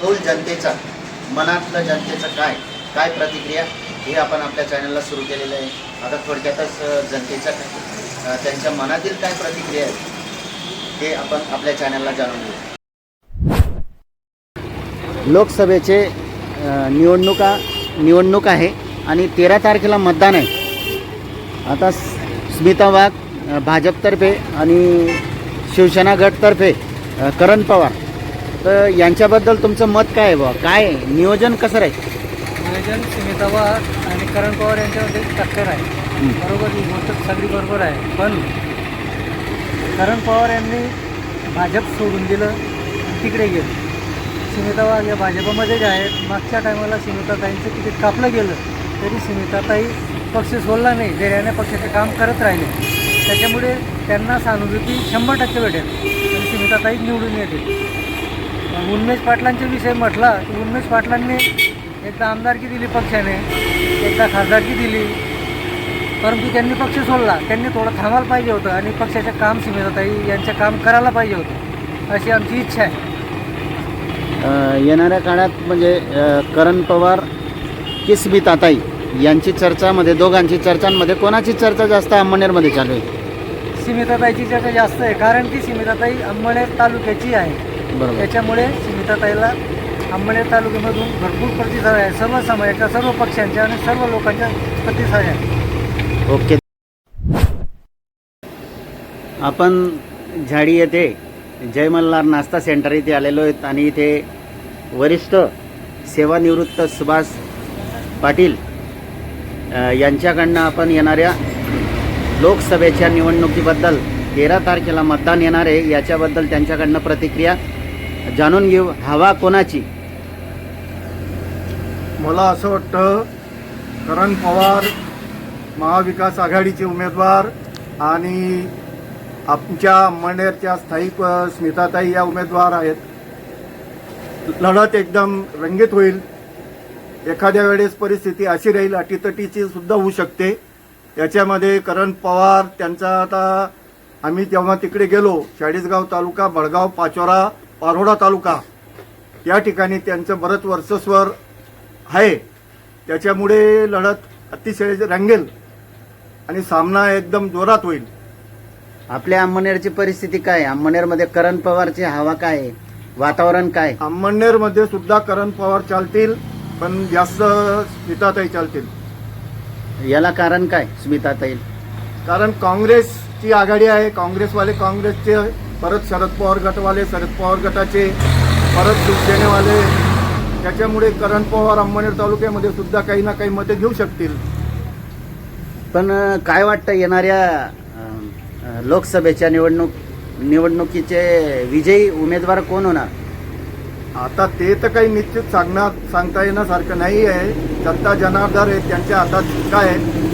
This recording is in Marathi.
कौल जनतेचा मनातलं जनतेचं काय? काय प्रतिक्रिया? हे आपण आपल्या चॅनलला सुरू केलेलं आहे. आता थोडक्यातच जनतेचा जनतेच्या त्यांच्या मनातील काय प्रतिक्रिया आहे हे आपण आपल्या चॅनलला जाणून घेऊ. लोकसभेचे निवडणुका निवडणूक आहे आणि तेरा तारखेला मतदान आहे. आता स्मिता वाघ भाजपतर्फे आणि शिवसेना गटतर्फे करण पवार तर यांच्याबद्दल तुमचं मत काय आहे बुवा? काय? नियोजन कसं राहील? नियोजन सुमिता वाघ आणि करण पवार यांच्यामध्ये टक्कर आहे. हं. बरोबर ही गोष्ट सगळी बरोबर आहे. पण करण पवार यांनी भाजप सोडून दिलं आणि तिकडे गेलं. सुमिता वाघ या भाजपमध्येच आहेत मागच्या टायमाला सुमिताताईंचं तिकीट कापलं गेलं. तरी सुमिताताई पक्ष सोडला नाही. धैर्याने पक्षाचे काम करत राहिले. त्याच्यामुळे त्यांना सहानुभूती शंभर टक्के भेटेल. आणि सुमिताताई निवडून येतील. उन्मेष पाटलांचा विषय म्हटला की उन्मेष पाटलांनी एकदा आमदारकी दिली पक्षाने एकदा खासदारकी दिली. परंतु त्यांनी पक्ष सोडला. त्यांनी थोडं थांबायला पाहिजे होतं आणि पक्षाचं काम सीमिताताई यांचं काम करायला पाहिजे होतं अशी आमची इच्छा आहे. येणाऱ्या काळात म्हणजे करण पवार की स्मिताताई यांची चर्चामध्ये दोघांची चर्चांमध्ये कोणाची चर्चा जास्त अंमनेरमध्ये चालू आहे? सीमिताताईची चर्चा जास्त आहे कारण ती सीमिताताई अंमळनेर तालुक्याची आहे. बरोबर. त्याच्यामुळे सीमिताताईला अंमळनेर तालुक्यामधून भरपूर प्रतिसाद आहे. सर्व समाजाच्या सर्व पक्षांच्या आणि सर्व लोकांच्या प्रतिसाद आहे. ओके. आपण झाडी येथे जय मल्हार नाश्ता सेंटर इथे आलेलो आहेत आणि इथे वरिष्ठ सेवानिवृत्त सुभाष पाटील अ, यांच्याकडनं आपण येणाऱ्या लोकसभेच्या निवडणुकीबद्दल तेरा तारखेला मतदान येणार आहे. याच्याबद्दल त्यांच्याकडनं प्रतिक्रिया जाणून घेऊ. हवा कोणाची? मला असं वाटतं करण पवार महाविकास आघाडीचे उमेदवार आणि आमच्या मंडेरच्या स्थायिक स्मिताताई या उमेदवार आहेत. लढत एकदम रंगीत होईल. एखाद्या वेळेस परिस्थिती अशी राहील अटीतटीची सुद्धा होऊ शकते. याच्यामध्ये करण पवार त्यांचा आता आम्ही जेव्हा तिकडे गेलो चाळीसगाव तालुका बडगाव पाचोरा पारोडा तालुका या ठिकाणी त्यांचं बरंच वर्चस्व आहे. त्याच्यामुळे लढत अतिशय रंगेल आणि सामना एकदम जोरात होईल. आपल्या अंमनेरची परिस्थिती काय? आहे? अंमनेरमध्ये करण पवारची हवा काय? वातावरण काय? अंमळनेरमध्ये सुद्धा करण पवार चालतील पण जास्त स्मिताताई चालतील. याला कारण काय स्मिताताई? कारण काँग्रेसची आघाडी आहे काँग्रेसवाले काँग्रेसचे परत शरद पवार गटवाले शरद पवार गटाचे परत शिवसेनेवाले. त्याच्यामुळे करण पवार अंमळनेर तालुक्यामध्ये सुद्धा काही ना काही मते घेऊ शकतील. पण काय वाटतं येणाऱ्या लोकसभेच्या निवडणूक निवडणुकीचे विजयी उमेदवार कोण होणार? आता ते तर काही निश्चित सांगणार सांगता येण्यासारखं नाही आहे सत्ता जनार्दन आहे त्यांच्या हातात काय आहे.